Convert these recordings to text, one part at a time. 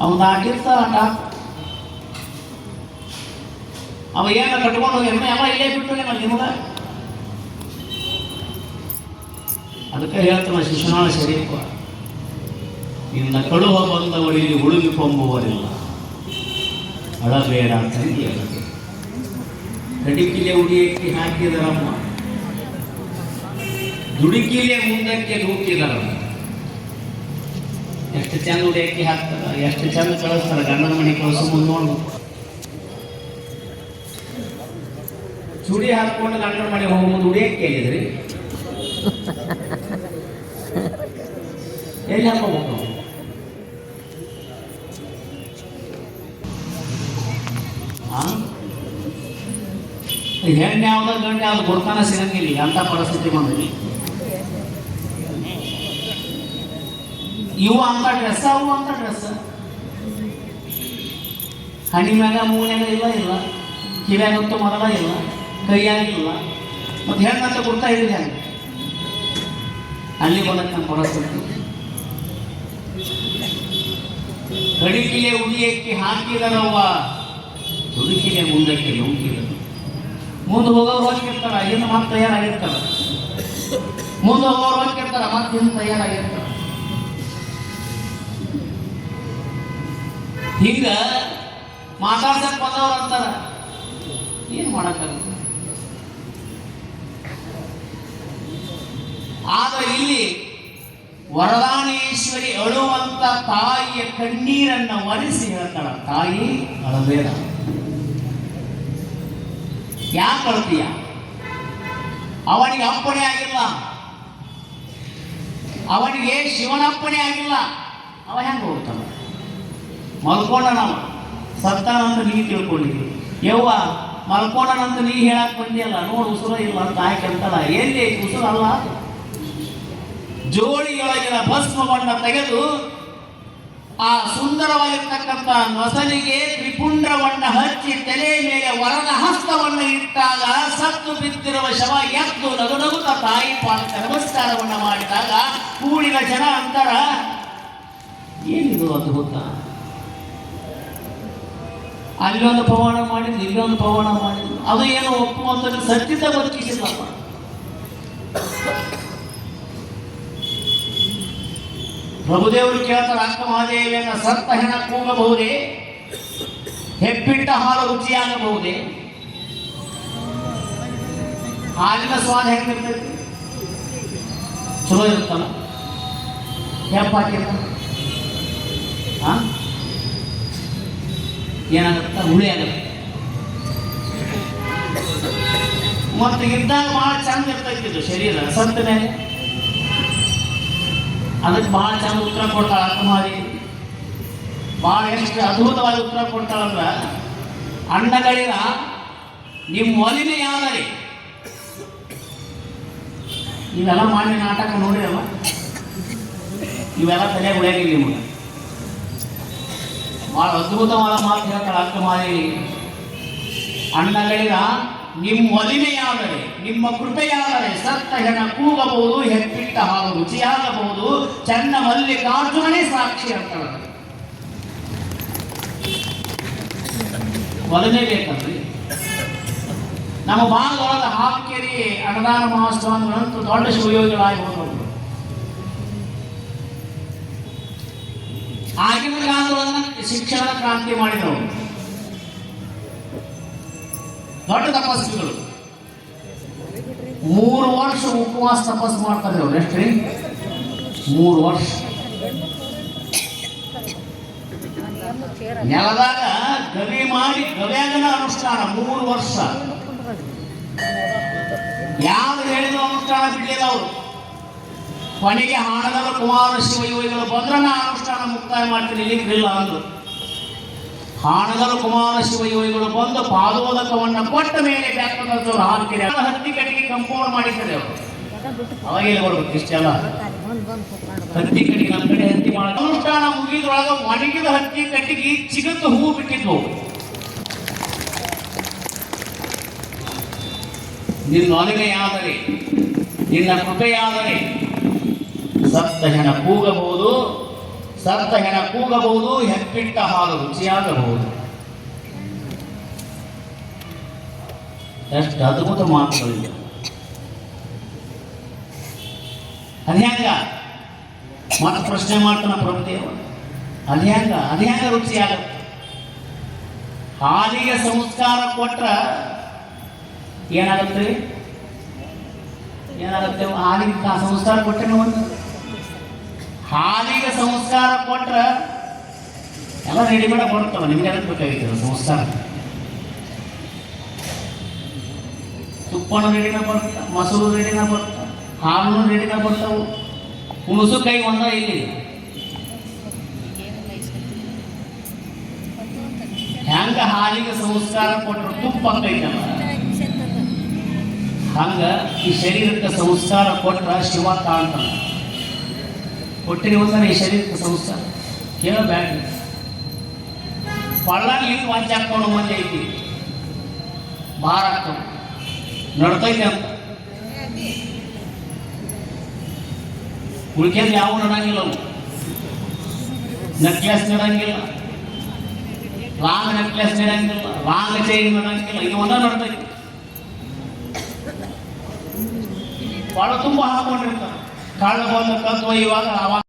ಅವನು ಹಾಕಿರ್ತ ಆಟ ಅವ ಏನ ಕಟ್ಕೊಂಡು ಹೋಗಿ ಎಲ್ಲ ಇಲ್ಲೇ ಬಿಟ್ಟು ನಿಮಗ ಅದಕ್ಕೆ ಹೇಳ್ತಾನೆ ಶಿಶುನಾಳ ಶರೀಫ. ನಿನ್ನ ಕಳುವ ಬಂದವಳಿಗೆ ಹುಡುಗಿಕೊಂಬುವರಿಲ್ಲ ಅಳಬೇಡ ಅಂತ ಅಳಬೇಡ ಕಡಿಕಿಲೆ ಉಡಿಯಕ್ಕೆ ಹಾಕಿದರಮ್ಮ. ದುಡುಕಿಲೆ ಮುಂದಕ್ಕೆ ನೂಕಿದರಮ್ಮ ಎಷ್ಟು ಚಂದ ಉಡಿಯಕ್ಕೆ ಹಾಕ್ತಾರ, ಎಷ್ಟು ಚಂದ ಕಳಿಸ್ತಾರೆ, ಗಂಡನ ಮನೆ ಕಳಿಸೋ ಮುಂದೆ ನೋಡು. ಚುಡಿ ಹಾಕೊಂಡು ಗಂಡನ ಮನೆ ಹೋಗೋ ಮುಂದೆ ಉಡಿಯಕ್ಕೆ ಕೇಳಿದ್ರಿ ಎಲ್ಲಿ ಹಾಕೋಬೇಕು ಹೆಣ್ಣು ಯಾವ್ದ ಗಂಡು ಯಾವ್ದು ಗುರ್ತಾನ ಸಿಗಂಗಿಲ್ಲ ಅಂತ ಪರಿಸ್ಥಿತಿ ಬಂದಿದೆ ಇವು ಅಂತ ಡ್ರೆಸ್, ಅವು ಅಂತ ಡ್ರೆಸ್. ಹಣ್ಣಿ ಮ್ಯಾಗ ಮೂನ್ಯಾಗ ಇಲ್ಲ ಇಲ್ಲ. ಕಿವ್ಯಾಗಂತೂ ಮೊದಲ ಇಲ್ಲ ಕೈಯಾಗಿಲ್ಲ ಮತ್ತೆ ಹೆಣ್ಣಂತ ಗುರ್ತಾ ಇದೆ ಹೆಂಗೆ ಅಲ್ಲಿ ಬಂದಕ್ಕೆ ನಮ್ಮ ಪರಿಸ್ಥಿತಿ ಕಡಿಕಿಲೆ ಉಡಿಯಕ್ಕೆ ಹಾಕಿದನವ್ವ. ದುಡುಕಿಲೆ ಮುಂದಕ್ಕೆ ನುಂಗಿದನು ಮುಂದೆ ಹೋಗೋರು ಹೋಗಿರ್ತಾರ ಇನ್ನು ಮತ್ತೆ ತಯಾರಾಗಿರ್ತಾರ. ಮುಂದೆ ಹೋಗೋರು ಹೋಗಿರ್ತಾರ ಮತ್ತೆ ಇನ್ನು ತಯಾರಾಗಿರ್ತಾರ. ಹಿಂಗ ಮಾತಾಡ್ಸಕ್ ಬಂದವ್ರು ಅಂತಾರ. ಏನ್ ಮಾಡಕ್ಕಾಗಲ್ಲ ಆದ್ರೆ ಇಲ್ಲಿ ವರದಾನೇಶ್ವರಿ ಅಳುವಂತ ತಾಯಿಯ ಕಣ್ಣೀರನ್ನ ಒರೆಸಿ ಹೇಳ್ತಾಳ, ತಾಯಿ, ಅಳಬೇಡ. ಯಾಕೆ ಅಳ್ತೀಯ? ಅವನಿಗೆ ಅಪ್ಪಣೆ ಆಗಿಲ್ಲ. ಅವನಿಗೆ ಶಿವನ ಅಪ್ಪಣೆ ಆಗಿಲ್ಲ. ಅವ ಹೆಂಗ್ ಹೋಗ್ತಾನ? ಮಲ್ಕೊಂಡನವ. ಸತ್ತಾನಂತ ನೀ ತಿಳ್ಕೊಂಡಿದ್ವಿ ಯವ್ವ ಮಲ್ಕೊಂಡನಂತ ನೀ ಹೇಳಕ್ ಬಂದಿಯಲ್ಲ, ನೋಡು ಉಸುರ ಇಲ್ಲ ಅಂತ ಆಯ್ಕೆ ಅಂತಲ್ಲ ಎಲ್ಲಿ ಉಸುರ? ಅಲ್ಲ. ಜೋಳಿಯೊಳಗಿನ ಭಸ್ಮ ತೆಗೆದು ಆ ಸುಂದರವಾಗಿರ್ತಕ್ಕಂಥ ನೊಸಲಿಗೆ ತ್ರಿಪುಂಡ್ರವನ್ನು ಹಚ್ಚಿ ತಲೆ ಮೇಲೆ ವರದ ಹಸ್ತವನ್ನು ಇಟ್ಟಾಗ ಸತ್ತು ಬಿದ್ದಿರುವ ಶವ ಎದ್ದು ನಗು ನಗುತ್ತ ತಾಯಿ ಪಾಲಕ ನಮಸ್ಕಾರವನ್ನು ಮಾಡಿದಾಗ ಕೂಡಿದ ಜನ ಅಂತಾರ. ಏನಿದು ಅದ್ಭುತ? ಅಲ್ಲೊಂದು ಪವಾಡ ಮಾಡಿದ್ರು, ಇಲ್ಲೊಂದು ಪವಾಡ ಮಾಡಿದ್ರು. ಅದು ಏನು ಒಪ್ಪುವಂತ ಸತ್ಯದ ಬದುಕಿಸಿಲ್ಲ ಪ್ರಭುದೇವರು ಕೇಳ್ತಾರೆ ಅಕ್ಕ ಮಹಾದೇವಿಯನ್ನ ಸತ್ತ ಹೆಣ ಕೂಗಬಹುದೇ? ಹೆಪ್ಪಿಟ್ಟ ಹಾಲು ರುಚಿಯಾಗಬಹುದೇ? ಹಾಲಿನ ಸ್ವಾದ ಹೆಂಗಿರ್ತೈತಿ ಚಲೋ ಇರುತ್ತಲ್ಲ? ಹೆಪ್ಪಾಕಿರ್ತ ಹಾ ಏನಾಗುತ್ತೆ ಹುಳಿ ಆಗುತ್ತೆ ಮತ್ತೆ ಇದ್ದಾಗ ಬಹಳ ಚಂದ ಇರ್ತೈತಿ ಇದು ಶರೀರ ಸತ್ತ ಮೇಲೆ. ಅದಕ್ಕೆ ಭಾಳ ಚಂದ ಉತ್ತರ ಕೊಡ್ತಾಳೆ ಅಕ್ಕಮಾರಿ. ಭಾಳ ಎಷ್ಟು ಅದ್ಭುತವಾಗಿ ಉತ್ತರ ಕೊಡ್ತಾಳಂದ್ರ, ಅಣ್ಣಗಳಿರ ನಿಮ್ಮ ಒಲಿನ ಯಾವ್ದಾರಿ ನೀವೆಲ್ಲ ಮಾಡಿ ನಾಟಕ ನೋಡಿರಲ್ಲ? ಇವೆಲ್ಲ ತಲೆ ಉಳಿಯಾಗಿಲ್ಲ ನಿಮಗೆ. ಬಹಳ ಅದ್ಭುತವಾದ ಮಾತು ಹೇಳ್ತಾಳೆ ಅಕ್ಕಮಾರಿ ಅಣ್ಣಗಳಿರ ನಿಮ್ಮ ಒಲಿಮೆಯಾದರೆ ನಿಮ್ಮ ಕೃಪೆಯಾದರೆ ಸತ್ತ ಹೆಣ ಕೂಗಬಹುದು ಹೆಪ್ಪಿಟ್ಟ ಹಾಲು ರುಚಿಯಾಗಬಹುದು ಚನ್ನ ಮಲ್ಲಿಕಾರ್ಜುನನೇ ಸಾಕ್ಷಿ ಅಂತಾಳೆ. ಒಲನೇ ಬೇಕಂದ್ರೆ ನಮ್ಮ ಭಾಗದೊಳಗ ಹಾಪ್ಕೇರಿ ಅನುದಾನ ಮಹಾಸ್ವಾಮಿಗಳಂತೂ ದೊಡ್ಡ ಶಿವಯೋಗಿಗಳಾಗಿ ಹೋದವರು. ಆಗಿನ ಕಾಲದೊಳಗ ಶಿಕ್ಷಣ ಕ್ರಾಂತಿ ಮಾಡಿದವರು. ದೊಡ್ಡ ತಪಸ್ವಿಗಳು. ಮೂರು ವರ್ಷ ಉಪವಾಸ ತಪಸ್ಸು ಮಾಡ್ತಾರೆ ಅವ್ರು ಎಷ್ಟ್ರಿ ಮೂರು ವರ್ಷ. ನೆಲದಾಗ ಗವಿ ಮಾಡಿ ಗವ್ಯಾಗನ ಅನುಷ್ಠಾನ, ಮೂರು ವರ್ಷ. ಯಾವ್ದು ಹೇಳಿದ್ರು ಅನುಷ್ಠಾನ ಬಿಡಲಿಲ್ಲ ಅವರು. ಕೊನೆಗೆ ಹಾಣಗಲ ಕುಮಾರ ಶಿವಯೋಗಿಗಳು ಬಂದ್ರೆ ನಾ ಅನುಷ್ಠಾನ ಮುಕ್ತಾಯ ಮಾಡ್ತೀನಿ ಇಲ್ಲಿಗಿಲ್ಲ ಅಂದರು. ಹಾಣಗಲ ಕುಮಾರ ಶಿವಯೋಗಿಗಳು ಬಂದು ಪಾದೋದಕವನ್ನ ಕೊಟ್ಟ ಮೇಲೆ ಹತ್ತಿ ಕಟ್ಟಿಗೆ ಕಂಪೌಂಡ್ ಮಾಡಿದ್ದಾರೆ ಅವರು. ಅವಾಗೆಲ್ಲ ಬರ್ಬೇಕು ಇಷ್ಟೆಲ್ಲ? ಹತ್ತಿ ಕಟ್ಟಿಗೆ ನಮ್ಮ ಕಡೆ ಹತ್ತಿ ಮಾಡ ಅನುಷ್ಠಾನ ಮುಗಿದೊಳಗ ಒಣಗಿದ ಹತ್ತಿ ಕಟ್ಟಿಗೆ ಚಿಗತ್ತು ಹೂ ಬಿಟ್ಟಿದ್ವು. ನಿನ್ನ ಆದರೆ, ನಿನ್ನ ಕೃಪೆಯಾದರೆ ಸತ್ತ ಹೆಣ ಕೂಗಬಹುದು ಸತ್ತ ಹೆಣ ಕೂಗಬಹುದು, ಹೆಪ್ಪಿಟ್ಟ ಹಾಲು ರುಚಿಯಾಗಬಹುದು. ಎಷ್ಟು ಅದ್ಭುತ ಮಾತುಗಳಿವೆ. ಅನ್ಯಾಂಗ ಮತ್ತೆ ಪ್ರಶ್ನೆ ಮಾಡ್ತಾನ ಪ್ರಭುದೇವ ಅನ್ಯಾಂಗ ಅನ್ಯಾಂಗ ರುಚಿಯಾಗುತ್ತೆ ಹಾಲಿಗೆ ಸಂಸ್ಕಾರ ಕೊಟ್ರ ಏನಾಗುತ್ತೆ? ಏನಾಗುತ್ತೆ? ಹಾಲಿಗೆ ಸಂಸ್ಕಾರ ಕೊಟ್ಟೆ ಒಂದು ಹಾಲಿಗೆ ಸಂಸ್ಕಾರ ಕೊಟ್ರ ಎಲ್ಲ ರೆಡಿಮೇಡ್ ಕೊಡ್ತವ ನಿಮ್ಗೆ ಅದಕ್ಕೆ ಬೇಕಾಗಿತ್ತು ಸಂಸ್ಕಾರ. ತುಪ್ಪನ ರೆಡಿನ ಬರ್ತ ಮೊಸರು ರೆಡಿನ ಬರ್ತ ಹಾಲು ರೆಡಿನ ಬರ್ತಾವು ಹುಣಸು ಕೈ ಒಂದ ಇಲ್ಲಿ ಹೆಂಗ ಹಾಲಿಗೆ ಸಂಸ್ಕಾರ ಕೊಟ್ಟರು ತುಪ್ಪ ಕೈತಲ್ಲ ಹಂಗ ಈ ಶರೀರಕ್ಕೆ ಸಂಸ್ಕಾರ ಕೊಟ್ರ ಶಿವ ಕಾಣ್ತಾನ. ಕೊಟ್ಟಿರಿ ಒಂದರ ಈ ಶರೀರಕ್ಕೆ ಸಂಸ್ಕಾರ ಕೇಳಬೇಡ್ರಿ ಪಳ್ಳಲ್ಲಿ ವಾಂಚ ಹಾಕೊಂಡು ಮಂದಿ ಐತಿ ಭಾರ ಹಾಕೊಂಡು ನಡ್ತೈತೆ ಅಂತ. ಉಳ್ಕೆದ್ ಯಾವ ನಡಂಗಿಲ್ಲ ಅವು ನೆಕ್ಲೆಸ್ ನಡಂಗಿಲ್ಲ. ಲಾಂಗ್ ನೆಕ್ಲೆಸ್ ನಡಂಗಿಲ್ಲ. ಲಾಂಗ್ ಚೈನ್ ನಡಂಗಿಲ್ಲ. ಇದು ಒಂದ ನಡ್ತೈತಿ. ಭಾಳ ತುಂಬ ಹಾಕೊಂಡಿರ್ತಾರೆ. ಕಳ್ಳ ಬಂದ ಕತ್ವ ಇವಾಗ ಅವಾಗ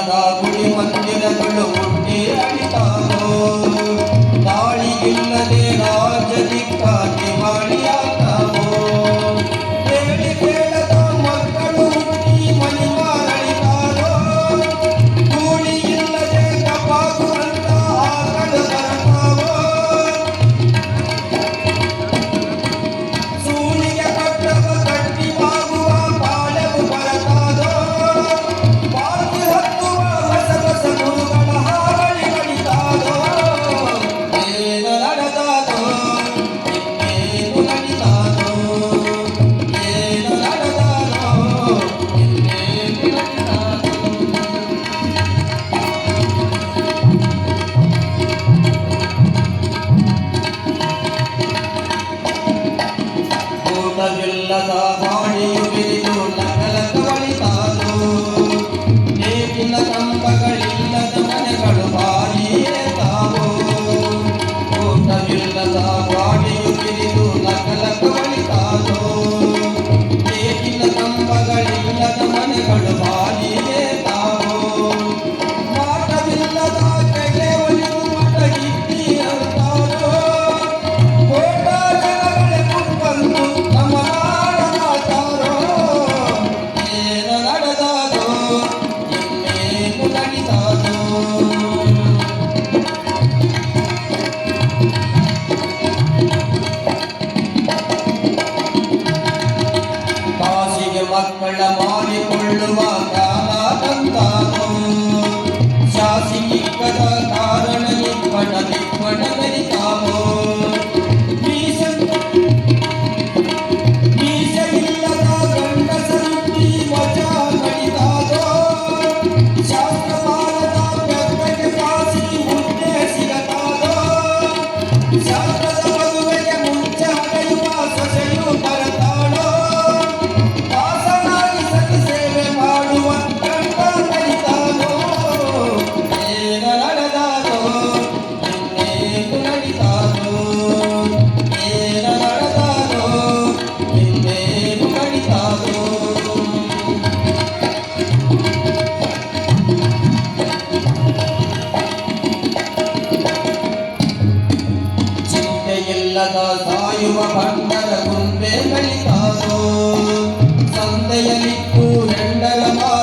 ಪೌಳಿ ಇಲ್ಲದ ಗುಡಿ ಮಂದಿರಗಳು வாக்களமாடிக் கொள்ளுவார் ಚಿಂತೆಯಿಲ್ಲದ ಸಾಯುವ ಭಂಡರ ಗುಂಬೆ ಕಳಿತಾರೋ ಸಂತೆಯಲಿಟ್ಟು ಹೆಂಡರ ಮಾರುವ